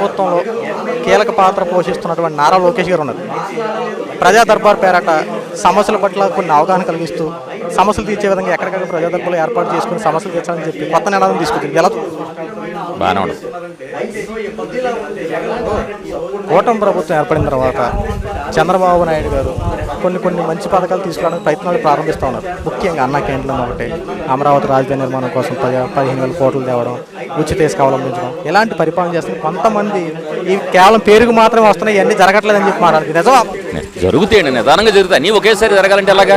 ప్రభుత్వంలో కీలక పాత్ర పోషిస్తున్నటువంటి నారా లోకేష్ గారు ఉన్నారు. ప్రజా దర్బార్ పేరట సమస్యల పట్ల కొన్ని అవగాహన కలిగిస్తూ సమస్యలు తీర్చే విధంగా ఎక్కడికక్కడ ప్రజా దర్బార్లు ఏర్పాటు చేసుకుని సమస్యలు తీర్చాలని చెప్పి కొత్త నినాదం తీసుకుంటుంది ఎలా బాగానే ఉండదు కూటమి ప్రభుత్వం ఏర్పడిన తర్వాత చంద్రబాబు నాయుడు గారు కొన్ని కొన్ని మంచి పథకాలు తీసుకురావడానికి ప్రయత్నాలు ప్రారంభిస్తూ ఉన్నారు. ముఖ్యంగా అన్న క్యాంటీన్లు ఒకటి అమరావతి రాజధాని నిర్మాణం కోసం పది పదిహేను వేల కోట్లు తేవడం ఉచిత ఇసుక అవలంబించడం ఇలాంటి పరిపాలన చేస్తున్న కొంతమంది ఈ కేవలం పేరుకు మాత్రమే వస్తున్నాయి ఇవన్నీ జరగట్లేదని చెప్పి మాట్లాడుతుంది నిజమా? జరుగుతాయండి నిదానంగా జరుగుతాయి. అన్నీ ఒకేసారి జరగాలంటే ఎలాగా?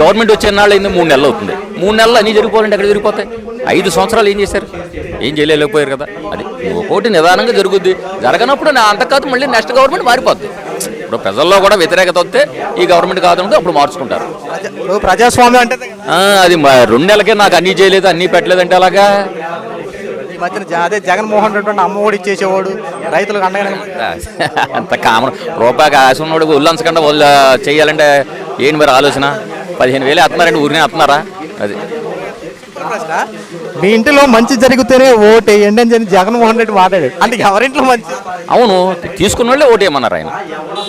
గవర్నమెంట్ వచ్చే నాళ్ళు అయింది? మూడు నెలలు అవుతుంది. మూడు నెలలు అన్నీ జరిగిపోవాలంటే ఎక్కడ జరిగిపోతాయి? ఐదు సంవత్సరాలు ఏం చేశారు? ఏం చేయలేకపోయారు కదా. అది ఒక్కోటి నిదానంగా జరుగుద్ది. జరగనప్పుడు నా అంతకాదు మళ్ళీ నెక్స్ట్ గవర్నమెంట్ మారిపోద్ది. ఇప్పుడు ప్రజల్లో కూడా వ్యతిరేకత వస్తే ఈ గవర్నమెంట్ కాదంటే అప్పుడు మార్చుకుంటారు. ప్రజాస్వామ్యం అంటే అది రెండు నెలలకే నాకు అన్నీ చేయలేదు అన్నీ పెట్టలేదంటే అలాగా ఈ మధ్యన జ- అదే జగన్మోహన్ రెడ్డి అమ్మఒడి ఇచ్చేసేవాడు రైతులకు అండగా అంత కామన్. రూపాయికి ఆశ ఉన్నోడు ఉల్లంచకుండా వాళ్ళు చేయాలంటే ఏంటి మరి ఆలోచన? పదిహేను వేలు వేస్తున్నారండి ఊరినే వేస్తున్నారా అది. మీ ఇంటిలో మంచి జరిగితేనే ఓటు వేయండి అని చెప్పి జగన్మోహన్ రెడ్డి మాట్లాడాడు. అంటే ఎవరింట్లో మంచి? అవును తీసుకున్న వాళ్ళే ఓటేయమన్నారు ఆయన.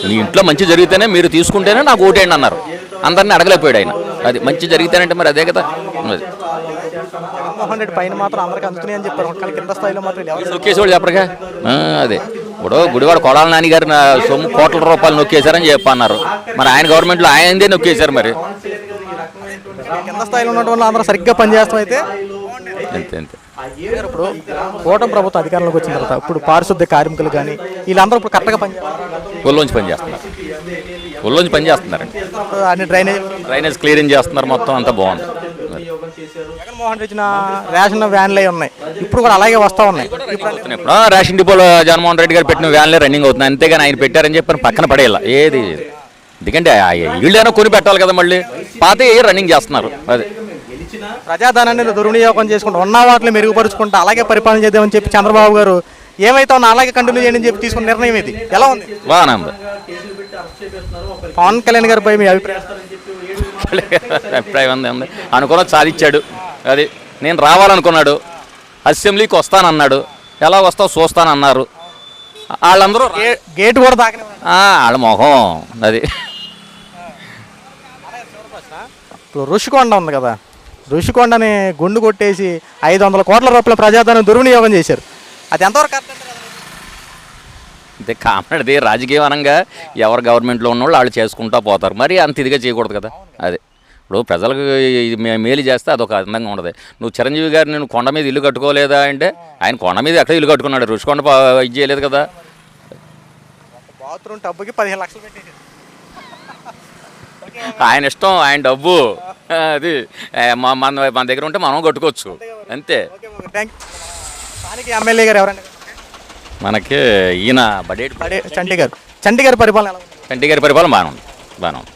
మీ ఇంట్లో మంచి జరిగితేనే మీరు తీసుకుంటేనే నాకు ఓటేయండి అన్నారు. అందరిని అడగలేకపోయాడు ఆయన. అది మంచి జరిగితేనంటే మరి అదే కదా? అది. జగన్మోహన్ రెడ్డి పైన మాత్రం అందరికి అందుతున్నాయి అని చెప్పారు కింద స్థాయిలో మాత్రం నొక్కేసి వాళ్ళు చెప్పరుగా? అదే. ఇప్పుడు గుడివాడ కొడాల నాని గారు నా సొమ్ము కోట్ల రూపాయలు నొక్కేశారని చెప్పన్నారు. మరి ఆయన గవర్నమెంట్లో ఆయనదే నొక్కేశారు మరి. కింద స్థాయిలో ఉన్నటువంటి అందరూ సరిగ్గా పనిచేస్తాం అయితే అంతే అంతే. ఇప్పుడు కూటమి ప్రభుత్వం అధికారంలోకి వచ్చిన తర్వాత ఇప్పుడు పారిశుద్ధ్య కార్మికులు కానీ వీళ్ళందరూ ఇప్పుడు కరెక్ట్గా పనిచేస్తారు ఒళ్ళోంచి పని చేస్తున్నారు. ఒళ్ళోంచి పని చేస్తున్నారండి. అన్ని డ్రైనేజ్ డ్రైనేజ్ క్లియరింగ్ చేస్తున్నారు మొత్తం అంతా బాగుంది. జగన్మోహన్ రెడ్డి రేషన్ వ్యాన్లు ఉన్నాయి. ఇప్పుడు కూడా అలాగే వస్తూ ఉన్నాయి. ఇప్పుడు. రేషన్ డిపోలో జగన్మోహన్ రెడ్డి గారు పెట్టిన వ్యాన్లే రన్నింగ్ అవుతుంది అంతేగాని ఆయన పెట్టారని చెప్పి పక్కన పడేయాల. ఏది ఎందుకంటే వీళ్ళైనా కొని పెట్టాలి కదా మళ్ళీ. పాత రన్నింగ్ చేస్తున్నారు. అది. ప్రజాధనాన్ని దుర్వినియోగం చేసుకుంటూ ఉన్న వాటిని మెరుగుపరుచుకుంటూ అలాగే పరిపాలన చేద్దామని చెప్పి చంద్రబాబు గారు ఏమైతే ఉన్నా అలాగే కంటిన్యూ చేయండి అని చెప్పి తీసుకున్న నిర్ణయం ఇది. ఎలా ఉంది? బాగానే ఉంది. పవన్ కళ్యాణ్ గారిపై మీ అభిప్రాయం? అభిప్రాయం ఉంది ఉంది. అనుకున్న సాధించాడు అది నేను రావాలనుకున్నాడు. అసెంబ్లీకి వస్తానన్నాడు. ఎలా వస్తావు చూస్తానన్నారు. వాళ్ళందరూ గేట్ కూడా దాకనే ఆ, వాళ్ళ మొహం అది. ఇప్పుడు ఋషికొండ ఉంది కదా. ఋషికొండని గుండు కొట్టేసి ఐదు వందల కోట్ల రూపాయల ప్రజాధనం దుర్వినియోగం చేశారు. అది ఎంతవరకు కరెక్ట్? అంటే కామనది రాజకీయం అనంగా ఎవరు గవర్నమెంట్లో ఉన్న వాళ్ళు వాళ్ళు చేసుకుంటా పోతారు. మరి అంత ఇదిగా చేయకూడదు కదా. అది. ఇప్పుడు ప్రజలకు మేలు చేస్తే అదొక అందంగా ఉండదు. నువ్వు చిరంజీవి గారు నేను కొండ మీద ఇల్లు కట్టుకోలేదా అంటే ఆయన కొండ మీద ఎక్కడ ఇల్లు కట్టుకున్నాడు? రుషికొండ ఇది చేయలేదు కదా. బాత్రూమ్ టబ్బుకి పదిహేను లక్షలు పెట్టేసారు ఆయన ఇష్టం ఆయన డబ్బు. అది మన మన దగ్గర ఉంటే మనం కట్టుకోవచ్చు. అంతే. స్థానిక ఎమ్మెల్యే గారు ఎవరండి? మనకి ఈయన బడేటి బడే చంటి గారు. చంటి గారి పరిపాలన ఎలా ఉంది? చంటి గారి పరిపాలన బాగానే ఉంది బాగానే ఉంది.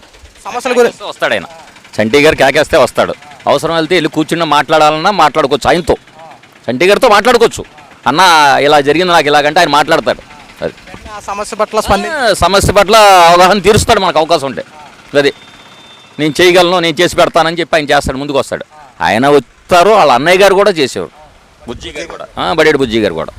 సమస్యల గురించి వస్తాడు ఆయన. చంటి గారు కేకేస్తే వస్తాడు. అవసరం వెళ్తే వెళ్ళి కూర్చుని మాట్లాడాలన్నా మాట్లాడుకోవచ్చు ఆయనతో. చంటి గారితో మాట్లాడుకోవచ్చు. అన్న ఇలా జరిగింది నాకు ఇలాగంటే ఆయన మాట్లాడతాడు. అది. ఆ సమస్య పట్ల స్పంది సమస్య పట్ల అవగాహన తీరుస్తాడు మనకు అవకాశం ఉంటే. అది. నేను చేయగలను నేను చేసి పెడతానని చెప్పి ఆయన చేస్తాడు ముందుకు వస్తాడు ఆయన వస్తారు వాళ్ళ అన్నయ్య గారు కూడా చేసేవారు బుజ్జి గారు కూడా. బడేడు బుజ్జి గారు కూడా.